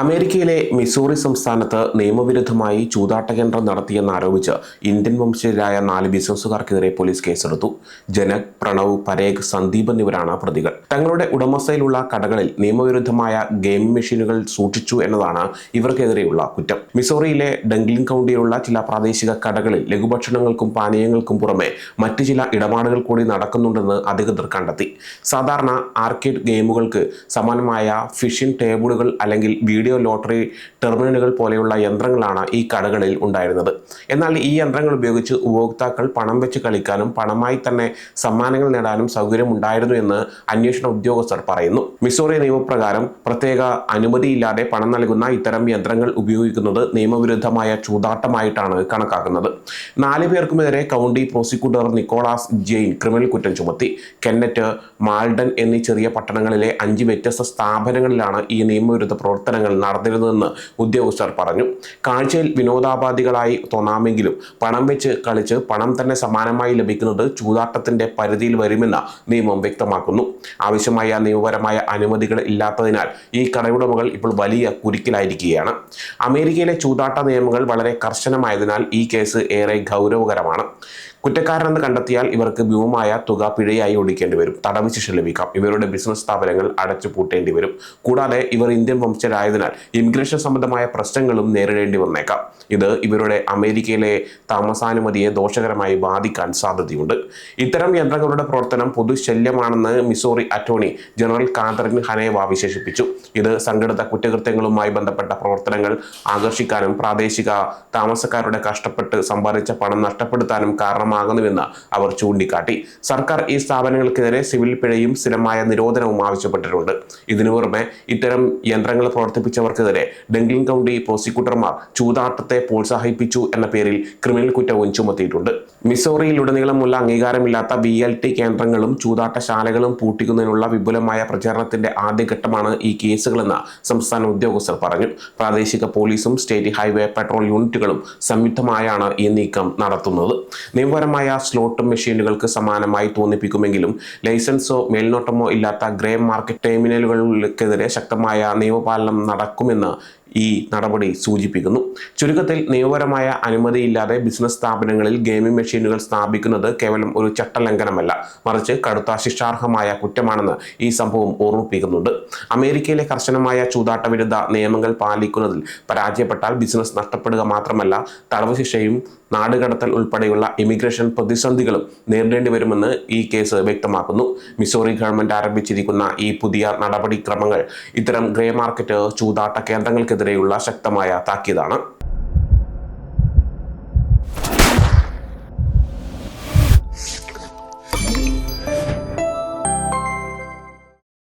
അമേരിക്കയിലെ മിസൂറി സംസ്ഥാനത്ത് നിയമവിരുദ്ധമായി ചൂതാട്ട കേന്ദ്രം നടത്തിയെന്നാരോപിച്ച് ഇന്ത്യൻ വംശജരായ നാല് ബിസിനസ്സുകാർക്കെതിരെ പോലീസ് കേസെടുത്തു. ജനക് പ്രണവ് പരേഖ് സന്ദീപ് എന്നിവരാണ് പ്രതികൾ. തങ്ങളുടെ ഉടമസ്ഥയിലുള്ള കടകളിൽ നിയമവിരുദ്ധമായ ഗെയിം മെഷീനുകൾ സൂക്ഷിച്ചു എന്നതാണ് ഇവർക്കെതിരെയുള്ള കുറ്റം. മിസോറിയിലെ ഡംഗ്ലിൻ കൗണ്ടിയിലുള്ള ചില പ്രാദേശിക കടകളിൽ ലഘുഭക്ഷണങ്ങൾക്കും പാനീയങ്ങൾക്കും പുറമെ മറ്റു ചില ഇടപാടുകൾ കൂടി നടക്കുന്നുണ്ടെന്ന് അധികൃതർ കണ്ടെത്തി. സാധാരണ ആർക്കേഡ് ഗെയിമുകൾക്ക് സമാനമായ ഫിഷിംഗ് ടേബിളുകൾ അല്ലെങ്കിൽ വീഡിയോ ലോട്ടറി ടെർമിനലുകൾ പോലെയുള്ള യന്ത്രങ്ങളാണ് ഈ കടകളിൽ ഉണ്ടായിരുന്നത്. എന്നാൽ ഈ യന്ത്രങ്ങൾ ഉപയോഗിച്ച് ഉപഭോക്താക്കൾ പണം വെച്ച് കളിക്കാനും പണമായി തന്നെ സമ്മാനങ്ങൾ നേടാനും സൗകര്യമുണ്ടായിരുന്നു എന്ന് അന്വേഷണ ഉദ്യോഗസ്ഥർ പറയുന്നു. മിസോറി നിയമപ്രകാരം പ്രത്യേക അനുമതിയില്ലാതെ പണം നൽകുന്ന ഇത്തരം യന്ത്രങ്ങൾ ഉപയോഗിക്കുന്നത് നിയമവിരുദ്ധമായ ചൂതാട്ടമായിട്ടാണ് കണക്കാക്കുന്നത്. നാല് പേർക്കുമെതിരെ county prosecutor Nicholas Jain criminal കുറ്റം ചുമത്തി. കെന്നറ്റ് മാൾഡൻ എന്നീ ചെറിയ പട്ടണങ്ങളിലെ അഞ്ച് വ്യത്യസ്ത സ്ഥാപനങ്ങളിലാണ് ഈ നിയമവിരുദ്ധ പ്രവർത്തനങ്ങൾ നടന്നിരുന്നതെന്ന് ഉദ്യോഗസ്ഥർ പറഞ്ഞു. കാഴ്ചയിൽ വിനോദാപാധികളായി തോന്നാമെങ്കിലും പണം വെച്ച് കളിച്ച് പണം തന്നെ സമാനമായി ലഭിക്കുന്നത് ചൂതാട്ടത്തിന്റെ പരിധിയിൽ വരുമെന്ന് നിയമം വ്യക്തമാക്കുന്നു. ആവശ്യമായ നിയമപരമായ അനുമതികൾ ഇല്ലാത്തതിനാൽ ഈ കടയുടമകൾ ഇപ്പോൾ വലിയ കുരുക്കിലായിരിക്കുകയാണ്. അമേരിക്കയിലെ ചൂതാട്ട നിയമങ്ങൾ വളരെ കർശനമായതിനാൽ ഈ കേസ് ഏറെ ഗൗരവകരമാണ്. കുറ്റക്കാരനെന്ന് കണ്ടെത്തിയാൽ ഇവർക്ക് ഭീമമായ തുക പിഴയായി ഒടിക്കേണ്ടി വരും. തടവ് ശിക്ഷ ലഭിക്കാം. ഇവരുടെ ബിസിനസ് സ്ഥാപനങ്ങൾ അടച്ചു പൂട്ടേണ്ടി വരും. കൂടാതെ ഇവർ ഇന്ത്യൻ വംശജരായതിനാൽ ഇമിഗ്രേഷൻ സംബന്ധമായ പ്രശ്നങ്ങളും നേരിടേണ്ടി വന്നേക്കാം. ഇത് ഇവരുടെ അമേരിക്കയിലെ താമസാനുമതിയെ ദോഷകരമായി ബാധിക്കാൻ സാധ്യതയുണ്ട്. ഇത്തരം യന്ത്രങ്ങളുടെ പ്രവർത്തനം പൊതുശല്യമാണെന്ന് Missouri attorney general Catherine Hanaway വിശേഷിപ്പിച്ചു. ഇത് സംഘടിത കുറ്റകൃത്യങ്ങളുമായി ബന്ധപ്പെട്ട പ്രവർത്തനങ്ങൾ ആകർഷിക്കാനും പ്രാദേശിക താമസക്കാരുടെ കഷ്ടപ്പെട്ട് സമ്പാദിച്ച പണം നഷ്ടപ്പെടുത്താനും കാരണമാകുന്നുവെന്ന് അവർ ചൂണ്ടിക്കാട്ടി. സർക്കാർ ഈ സ്ഥാപനങ്ങൾക്കെതിരെ സിവിൽ പിഴയും സ്ഥിരമായ നിരോധനവും ആവശ്യപ്പെട്ടിട്ടുണ്ട്. ഇതിനു പുറമെ ഇത്തരം യന്ത്രങ്ങൾ പ്രവർത്തിപ്പിച്ചവർക്കെതിരെ ഡെങ്കിൻ കൗണ്ടി പ്രോസിക്യൂട്ടർമാർ ചൂതാട്ടത്തെ പ്രോത്സാഹിപ്പിച്ചു എന്ന പേരിൽ ക്രിമിനൽ കുറ്റവും ചുമത്തിയിട്ടുണ്ട്. മിസോറിയിലുടനീളമുള്ള അംഗീകാരമില്ലാത്ത ബി എൽ ടി കേന്ദ്രങ്ങളും ചൂതാട്ടശാലകളും പൂട്ടിക്കുന്നതിനുള്ള വിപുലമായ പ്രചാരണത്തിന്റെ ആദ്യഘട്ടമാണ് ഈ കേസുകളെന്ന് സംസ്ഥാന ഉദ്യോഗസ്ഥർ പറഞ്ഞു. പ്രാദേശിക പോലീസും സ്റ്റേറ്റ് ഹൈവേ പെട്രോൾ യൂണിറ്റുകളും സംയുക്തമായാണ് ഈ നീക്കം നടത്തുന്നത്. നിയമപരമായ സ്ലോട്ട് മെഷീനുകൾക്ക് സമാനമായി തോന്നിപ്പിക്കുമെങ്കിലും ലൈസൻസോ മേൽനോട്ടമോ ഇല്ലാത്ത ഗ്രേ മാർക്കറ്റ് ടെർമിനലുകൾക്കെതിരെ ശക്തമായ നിയമപാലനം നടക്കുമെന്ന് ഈ നടപടി സൂചിപ്പിക്കുന്നു. ചുരുക്കത്തിൽ നിയമപരമായ അനുമതിയില്ലാതെ ബിസിനസ് സ്ഥാപനങ്ങളിൽ ഗെയിമിംഗ് മെഷീനുകൾ സ്ഥാപിക്കുന്നത് കേവലം ഒരു ചട്ടലംഘനമല്ല. മറിച്ച് കടുത്ത ശിക്ഷാർഹമായ കുറ്റമാണെന്ന് ഈ സംഭവം ഓർമ്മിപ്പിക്കുന്നുണ്ട്. അമേരിക്കയിലെ കർശനമായ ചൂതാട്ട വിരുദ്ധ നിയമങ്ങൾ പാലിക്കുന്നതിൽ പരാജയപ്പെട്ടാൽ ബിസിനസ് നഷ്ടപ്പെടുക മാത്രമല്ല തടവ് ശിക്ഷയും നാടുകടത്തൽ ഉൾപ്പെടെയുള്ള ഇമിഗ്രേഷൻ പ്രതിസന്ധികളും നേരിടേണ്ടി വരുമെന്ന് ഈ കേസ് വ്യക്തമാക്കുന്നു. മിസോറി ഗവൺമെന്റ് ആരംഭിച്ചിരിക്കുന്ന ഈ പുതിയ നടപടിക്രമങ്ങൾ ഇത്തരം ഗ്രേ മാർക്കറ്റ് ചൂതാട്ട കേന്ദ്രങ്ങൾക്കെതിരെയുള്ള ശക്തമായ താക്കീതാണ്.